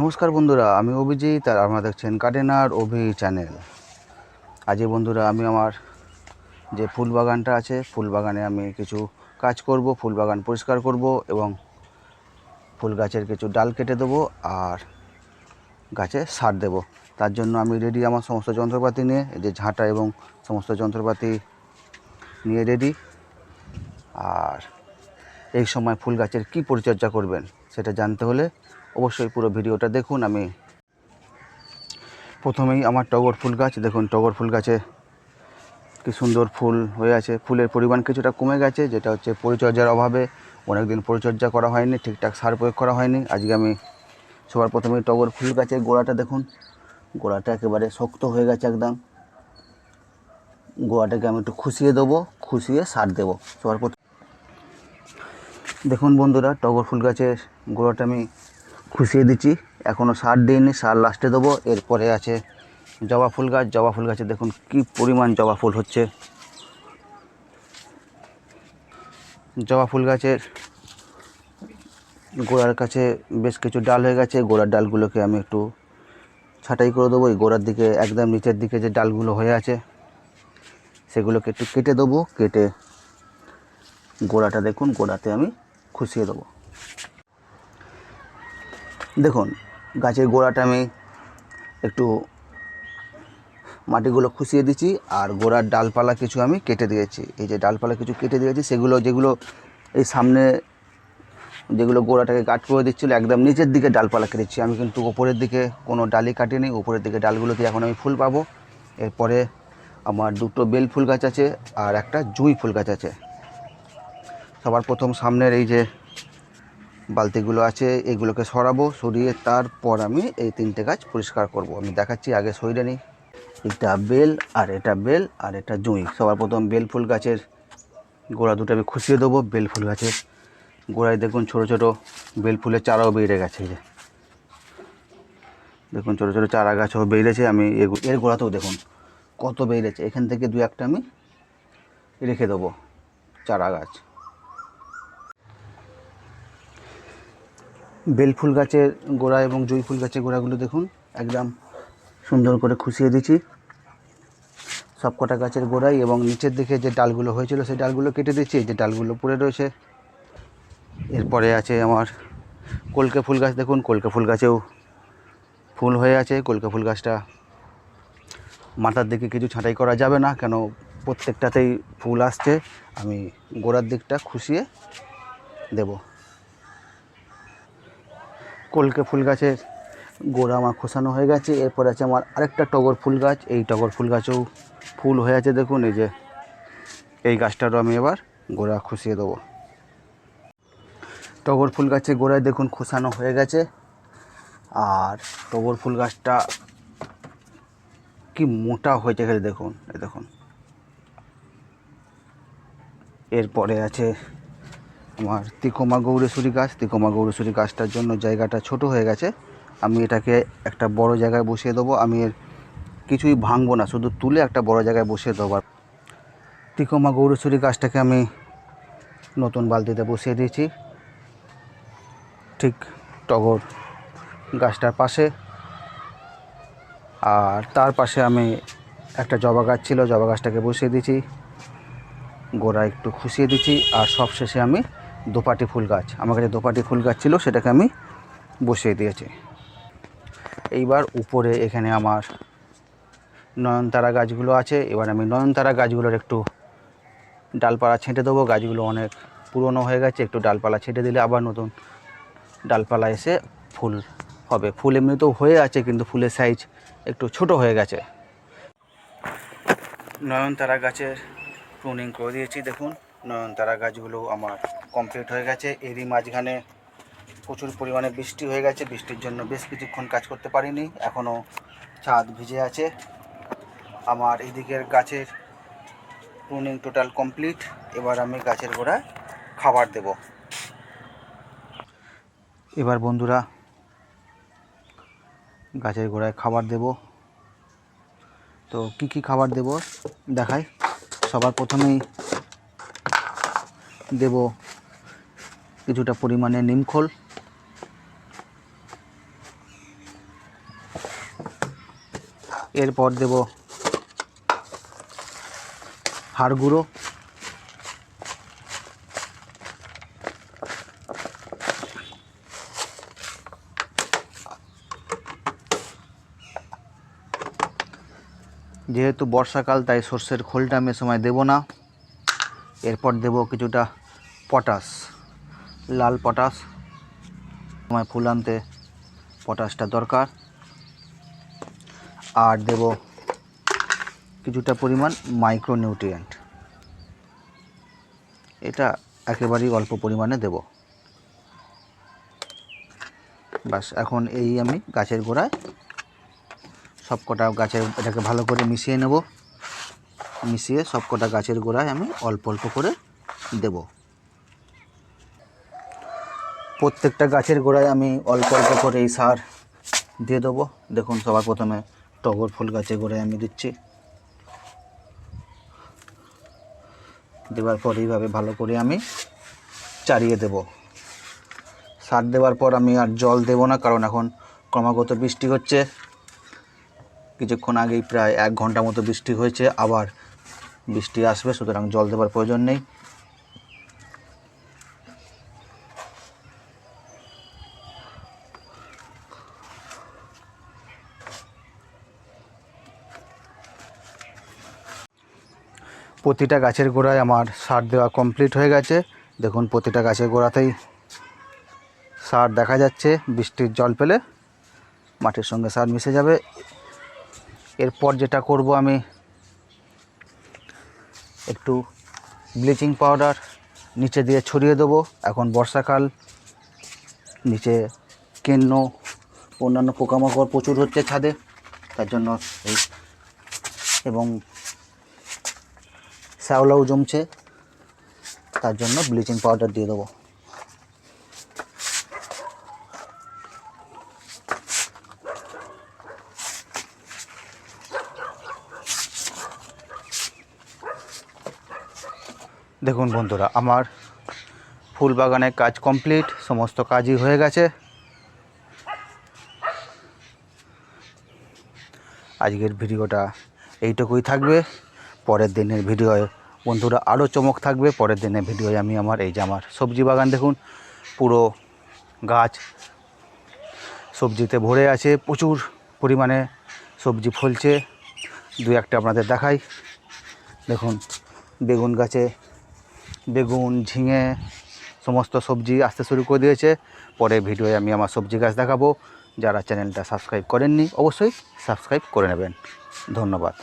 নমস্কার বন্ধুরা, আমি অভিজিৎ আর আপনারা দেখছেন গার্ডেনার অভি চ্যানেল। আজকে বন্ধুরা, আমি আমার যে ফুল বাগানটা আছে, ফুল বাগানে আমি কিছু কাজ করব, ফুল বাগান পরিষ্কার করব এবং ফুল গাছের কিছু ডাল কেটে দেবো আর গাছে সার দেব। তার জন্য আমি রেডি আমার সমস্ত যন্ত্রপাতি নিয়ে যে ঝাঁটা এবং সমস্ত যন্ত্রপাতি নিয়ে রেডি আর এই সময় ফুল গাছের কী পরিচর্যা করবেন, সেটা জানতে হলে অবশ্যই পুরো ভিডিওটা দেখুন, আমি প্রথমেই আমার টগর ফুল গাছ, দেখুন টগর ফুল গাছে কি সুন্দর ফুল হয়ে আছে। ফুলের পরিমাণ কিছুটা কমে গেছে, যেটা হচ্ছে পরিচর্যার অভাবে অনেক দিন পরিচর্যা করা হয়নি, ঠিকঠাক সার প্রয়োগ করা হয়নি। আজকে আমি সবার প্রথমে টগর ফুল গাছের গোড়াটা দেখুন, গোড়াটা একেবারে শক্ত হয়ে গেছে একদম। গোড়াটাকে আমি একটু খুশিয়ে দেবো, খুশিয়ে সার দেবো। সবার প্রথম দেখুন বন্ধুরা, টগর ফুল গাছের গোড়াটা আমি খুশিয়ে দিচ্ছি। এখনও সার দিইনি, সার লাস্টে দেবো। এরপরে আছে জবা ফুল গাছ। জবা ফুল গাছে দেখুন কি পরিমাণ জবা ফুল হচ্ছে। জবা ফুল গাছের গোড়ার কাছে বেশ কিছু ডাল হয়ে গেছে। গোড়ার ডালগুলোকে আমি একটু ছাঁটাই করে দেবো। এই গোড়ার দিকে একদম নিচের দিকে যে ডালগুলো হয়ে আছে, সেগুলোকে একটু কেটে দেবো। কেটে গোড়াটা দেখুন, গোড়াতে আমি খুশিয়ে দেবো। গাছের গোড়াটা আমি একটু মাটিগুলো খুশিয়ে দিচ্ছি আর গোড়ার ডালপালা কিছু আমি কেটে দিয়েছি। এই যে ডালপালা কিছু কেটে দিয়েছি, সেগুলো যেগুলো এই সামনে যেগুলো গোড়াটাকে কাট করে দিচ্ছিল, একদম নিচের দিকে ডালপালা কেটেছি। আমি কিন্তু ওপরের দিকে কোনো ডালই কাটিনি উপরের দিকে ডালগুলোতে এখন আমি ফুল পাবো। এরপরে আমার দুটো বেল ফুল গাছ আছে আর একটা জুঁই ফুল গাছ আছে। সবার প্রথম সামনের এই যে বালতিগুলো আছে, এগুলোকে সরাবো, সরিয়ে তারপর আমি এই তিনটে গাছ পরিষ্কার করব। আমি দেখাচ্ছি, আগে সরিয়ে নিই। এটা বেল, আর এটা বেল, আর এটা জুঁই। সবার প্রথম বেল ফুল গাছের গোড়া দুটো আমি খুশিয়ে দেবো, বেল ফুল গাছের গোড়ায় দেখুন ছোটো ছোটো বেল ফুলের চারাও বেড়ে গেছে যে। দেখুন ছোটো ছোটো চারা গাছও বেড়েছে, আমি এর গোড়াতেও দেখুন কত বেড়েছে। এখান থেকে দু একটা আমি রেখে দেবো চারা গাছ। বেল ফুল গাছের গোড়া এবং জুঁই ফুল গাছের গোড়াগুলো দেখুন, একদম সুন্দর করে খুশিয়ে দিচ্ছি। সব কটা গাছের গোড়াই এবং নিচের দিকে যে ডালগুলো হয়েছিল, সেই ডালগুলো কেটে দিচ্ছি। যে ডালগুলো পড়ে রয়েছে, এরপরে আছে আমার কলকে ফুল গাছ। দেখুন, কলকে ফুল গাছেও ফুল হয়ে আছে। কলকে ফুল গাছটা মাথার দিকে কিছু ছাঁটাই করা যাবে না, কেন প্রত্যেকটাতেই ফুল আসছে। আমি গোড়ার দিকটা খুশিয়ে দেবো। কলকে ফুল গাছের গোড়া আমার খোসানো হয়ে গেছে। এরপর আছে আমার আরেকটা টগর ফুল গাছ। এই টগর ফুল গাছেও ফুল হয়ে আছে দেখুন, এই যে এই গাছটারও আমি এবার গোড়া খুশিয়ে দেবো। টগর ফুল গাছের গোড়ায় দেখুন খোসানো হয়ে গেছে। আর টগর ফুল গাছটা কি মোটা হয়েছে গেলে দেখুন, এই দেখুন। এরপরে আছে আমার তিকোমা গৌরেশ্বরী গাছ। তিকোমা গৌরেশ্বরী গাছটার জন্য জায়গাটা ছোট হয়ে গেছে। আমি এটাকে একটা বড় জায়গায় বসিয়ে দেবো। আমি এর কিছুই ভাঙবো না, শুধু তুলে একটা বড় জায়গায় বসিয়ে দেবো। আর তিকোমা গৌরেশ্বরী গাছটাকে আমি নতুন বালতিতে বসিয়ে দিয়েছি। ঠিক টগর গাছটার পাশে। আর তার পাশে আমি একটা জবা গাছ ছিল, জবা গাছটাকে বসিয়ে দিয়েছি। গোড়া একটু খুশিয়ে দিচ্ছি আর সবশেষে আমি দোপাটি ফুল গাছ। আমার কাছে দোপাটি ফুল গাছ ছিল, সেটাকে আমি বসিয়ে দিয়েছি। এইবার উপরে এখানে আমার নয়নতারা গাছগুলো আছে। এবার আমি নয়নতারা গাছগুলোর একটু ডালপালা ছেঁটে দেবো। গাছগুলো অনেক পুরনো হয়ে গেছে, একটু ডালপালা ছেঁটে দিলে আবার নতুন ডালপালা এসে ফুল হবে। ফুল এমনিতেও হয়ে আছে, কিন্তু ফুলের সাইজ একটু ছোট হয়ে গেছে। নয়নতারা গাছের প্রুনিং করে দিয়েছি, দেখুন। নয়নতারা গাছগুলো আমার কমপ্লিট হয়ে গেছে। এরই মাঝখানে প্রচুর পরিমাণে বৃষ্টি হয়ে গেছে। বৃষ্টির জন্য বেশ কিছুক্ষণ কাজ করতে পারিনি। এখনও ছাদ ভিজে আছে। আমার এদিকের গাছের প্রুনিং টোটাল কমপ্লিট এবার আমি গাছের গোড়ায় খাবার দেব। এবার বন্ধুরা গাছের গোড়ায় খাবার দেব। তো কি কি খাবার দেব দেখাই। সবার প্রথমেই দেব কিছুটা পরিমাণে নিমখোল। এরপর দেব হাড় গুঁড়ো। যেহেতু বর্ষাকাল, তাই সর্ষের খোলটা আমি সময় দেব না। এরপর দেব কিছুটা পটাশ, লাল পটাশ। সময় ফুল আনতে পটাশটা দরকার। আর দেব কিছুটা পরিমাণ মাইক্রোনিউট্রিয়েন্ট এটা একেবারেই অল্প পরিমাণে দেব। বাস এখন এই আমি গাছের গোড়ায় সবকটা গাছের এটাকে ভালো করে মিশিয়ে নেব। মিশিয়ে সবকটা গাছের গোড়ায় আমি অল্প অল্প করে দেব। প্রত্যেকটা গাছের গোড়ায় আমি অল্প অল্প করে এই সার দিয়ে দেবো। দেখুন, সবার প্রথমে টগর ফুল গাছের গোড়ায় আমি দিচ্ছি। দেওয়ার পর এইভাবে ভালো করে আমি চারিয়ে দেব। সার দেওয়ার পর আমি আর জল দেব না, কারণ এখন ক্রমাগত বৃষ্টি হচ্ছে। কিছুক্ষণ আগেই প্রায় এক ঘণ্টা মতো বৃষ্টি হয়েছে, আবার বৃষ্টি আসবে, সুতরাং জল দেওয়ার প্রয়োজন নেই। প্রতিটা গাছের গোড়ায় আমার সার দেওয়া কমপ্লিট হয়ে গেছে। দেখুন, প্রতিটা গাছের গোড়াতেই সার দেখা যাচ্ছে, বৃষ্টির জল পেলে মাটির সঙ্গে সার মিশে যাবে। এরপর যেটা করব আমি, একটু ব্লিচিং পাউডার নিচে দিয়ে ছড়িয়ে দেবো। এখন বর্ষাকাল, নিচে কেন্ন, অন্যান্য পোকামাকড় প্রচুর হচ্ছে ছাদে, তার জন্য এই, এবং শ্যাওলাও জমছে, তার জন্য ব্লিচিং পাউডার দিয়ে দেবো। দেখুন বন্ধুরা, আমার ফুল বাগানের কাজ কমপ্লিট, সমস্ত কাজই হয়ে গেছে। আজকের ভিডিওটা এইটুকুই থাকবে। পরের দিনের ভিডিওয়ে। বন্ধুরা আরও চমক থাকবে পরের দিনের ভিডিওয়ে আমি আমার এই যে আমার সবজি বাগান দেখুন, পুরো গাছ সবজিতে ভরে আছে, প্রচুর পরিমাণে সবজি ফলছে। দু একটা আপনাদের দেখাই। দেখুন, বেগুন গাছে বেগুন, ঝিঙে সমস্ত সবজি আসতে শুরু করে দিয়েছে। পরে ভিডিওয়ে আমি আমার সবজি গাছ দেখাবো। যারা চ্যানেলটা সাবস্ক্রাইব করেননি, অবশ্যই সাবস্ক্রাইব করে নেবেন। ধন্যবাদ।